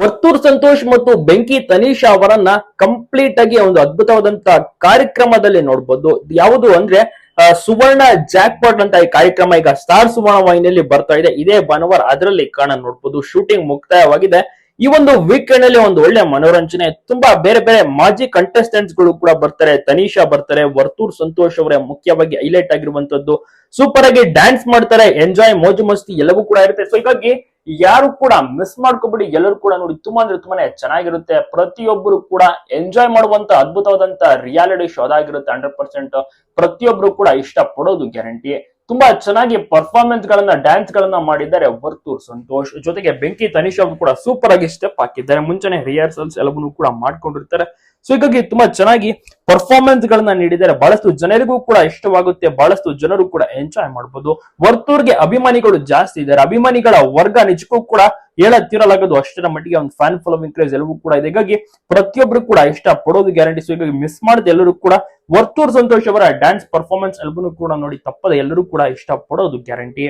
ವರ್ತೂರ್ ಸಂತೋಷ್ ಮತ್ತು ಬೆಂಕಿ ತನೀಶಾ ಅವರನ್ನ ಕಂಪ್ಲೀಟ್ ಆಗಿ ಒಂದು ಅದ್ಭುತವಾದಂತ ಕಾರ್ಯಕ್ರಮದಲ್ಲಿ ನೋಡ್ಬೋದು. ಯಾವುದು ಅಂದ್ರೆ ಸುವರ್ಣ ಜಾಕ್ಪಾಟ್ ಅಂತ ಈ ಕಾರ್ಯಕ್ರಮ ಈಗ ಸ್ಟಾರ್ ಸುವರ್ಣ ವಾಹಿನಿಯಲ್ಲಿ ಬರ್ತಾ ಇದೆ. ಇದೇ ಭಾನುವಾರ ಅದರಲ್ಲಿ ಕಾಣ ನೋಡ್ಬೋದು. ಶೂಟಿಂಗ್ ಮುಕ್ತಾಯವಾಗಿದೆ. ಈ ಒಂದು ವೀಕೆಂಡ್ ಅಲ್ಲಿ ಒಂದು ಒಳ್ಳೆ ಮನೋರಂಜನೆ, ತುಂಬಾ ಬೇರೆ ಬೇರೆ ಮಾಜಿ ಕಂಟೆಸ್ಟೆಂಟ್ಸ್ಗಳು ಕೂಡ ಬರ್ತಾರೆ. ತನೀಶಾ ಬರ್ತಾರೆ, ವರ್ತೂರ್ ಸಂತೋಷ್ ಅವರೇ ಮುಖ್ಯವಾಗಿ ಹೈಲೈಟ್ ಆಗಿರುವಂತದ್ದು. ಸೂಪರ್ ಆಗಿ ಡ್ಯಾನ್ಸ್ ಮಾಡ್ತಾರೆ ಎಂಜಾಯ್ ಮೋಜು ಮಸ್ತಿ ಎಲ್ಲವೂ ಕೂಡ ಇರುತ್ತೆ. ಸೊ ಹೀಗಾಗಿ ಯಾರು ಕೂಡ ಮಿಸ್ ಮಾಡ್ಕೊಬಿಡಿ. ಎಲ್ಲರೂ ಕೂಡ ನೋಡಿ, ತುಂಬಾ ಅಂದ್ರೆ ತುಂಬಾನೇ ಚೆನ್ನಾಗಿರುತ್ತೆ. ಪ್ರತಿಯೊಬ್ಬರು ಕೂಡ ಎಂಜಾಯ್ ಮಾಡುವಂತ ಅದ್ಭುತವಾದಂತ ರಿಯಾಲಿಟಿ ಶೋ ಅದಾಗಿರುತ್ತೆ ಹಂಡ್ರೆಡ್ ಪರ್ಸೆಂಟ್ ಪ್ರತಿಯೊಬ್ರು ಕೂಡ ಇಷ್ಟ ಪಡೋದು ಗ್ಯಾರಂಟಿ ತುಂಬಾ ಚೆನ್ನಾಗಿ ಪರ್ಫಾರ್ಮೆನ್ಸ್ ಗಳನ್ನ ಡ್ಯಾನ್ಸ್ ಗಳನ್ನ ಮಾಡಿದ್ದಾರೆ ವರ್ತೂರ್ ಸಂತೋಷ್. ಜೊತೆಗೆ ಬೆಂಕಿ ತನಿಷ್ ಅವರು ಕೂಡ ಸೂಪರ್ ಆಗಿ ಸ್ಟೆಪ್ ಹಾಕಿದ್ದಾರೆ. ಮುಂಚೆನೆ ರಿಹರ್ಸಲ್ಸ್ ಎಲ್ಲವನ್ನೂ ಕೂಡ ಮಾಡ್ಕೊಂಡಿರ್ತಾರೆ. ಸೊ ಹೀಗಾಗಿ ತುಂಬಾ ಚೆನ್ನಾಗಿ ಪರ್ಫಾರ್ಮೆನ್ಸ್ ಗಳನ್ನ ನೀಡಿದ್ದಾರೆ. ಬಹಳಷ್ಟು ಜನರಿಗೂ ಕೂಡ ಇಷ್ಟವಾಗುತ್ತೆ. ಬಹಳಷ್ಟು ಜನರು ಕೂಡ ಎಂಜಾಯ್ ಮಾಡಬಹುದು ವರ್ತೂರ್ಗೆ ಅಭಿಮಾನಿಗಳು ಜಾಸ್ತಿ ಇದ್ದಾರೆ. ಅಭಿಮಾನಿಗಳ ವರ್ಗ ನಿಜಕ್ಕೂ ಕೂಡ ಹೇಳತ್ತಿರಲಾಗದು. ಅಷ್ಟರ ಮಟ್ಟಿಗೆ ಒಂದು ಫ್ಯಾನ್ ಫಾಲೋವಿಂಗ್ ಕ್ರೇಜ್ ಎಲ್ಲವೂ ಕೂಡ ಇದೆ. ಹೀಗಾಗಿ ಪ್ರತಿಯೊಬ್ಬರು ಕೂಡ ಇಷ್ಟ ಪಡೋದು ಗ್ಯಾರಂಟಿ ಸೊ ಹೀಗಾಗಿ ಮಿಸ್ ಮಾಡದೆ ಎಲ್ಲರೂ ಕೂಡ ವರ್ತೂರ್ ಸಂತೋಷ್ ಅವರ ಡ್ಯಾನ್ಸ್ ಪರ್ಫಾರ್ಮೆನ್ಸ್ ಎಲ್ಲವನ್ನೂ ಕೂಡ ನೋಡಿ ತಪ್ಪದೆ ಎಲ್ಲರೂ ಕೂಡ ಇಷ್ಟ ಪಡೋದು ಗ್ಯಾರಂಟಿ.